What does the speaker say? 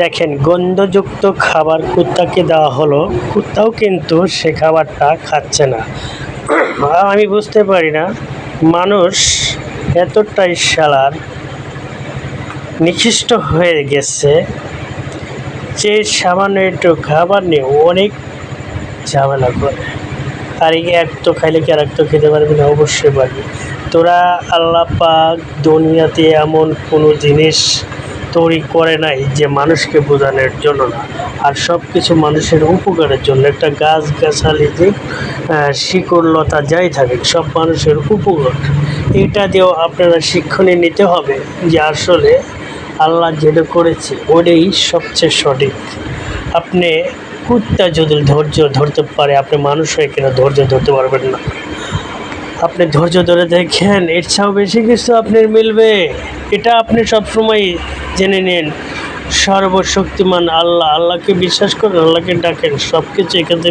দেখেন, গন্ধযুক্ত খাবার কুত্তাকে দেওয়া হলো। কুত্তাও কিন্তু সে খাবারটা খাচ্ছে না। আমি বুঝতে পারি না, মানুষ এতটাই শালার নিকৃষ্ট হয়ে গেছে যে সামান্য একটু খাবার নিয়ে অনেক ঝামেলা করে। আর এই এক তো খাইলে কি আর তো খেতে পারবি না? অবশ্যই পারবি। তোরা আল্লাহ পাক দুনিয়াতে এমন কোনো জিনিস তৈরি করে নাই যে মানুষকে বোঝানোর জন্য না। আর সব কিছু মানুষের উপকারের জন্য। একটা গাছ গাছালি যে আহ, শিকড় লতা যাই থাকে সব মানুষের উপকার। এটা দিয়েও আপনারা শিক্ষণীয় নিতে হবে যে আসলে আল্লাহ যেটা করেছে ওটাই সবচেয়ে সঠিক। আপনি কুত্তা যদি ধৈর্য ধরতে পারে আপনি মানুষ হয়ে কেন ধৈর্য ধরতে পারবেন না? আপনি ধৈর্য ধরে দেখেন চেয়েও বেশি কিছু আপনার মিলবে। এটা আপনি সবসময় জেনে নিন সর্বশক্তিমান আল্লাহ আল্লাহকে বিশ্বাস করেন আল্লাহকে ডাকেন সব কিছু এখান থেকে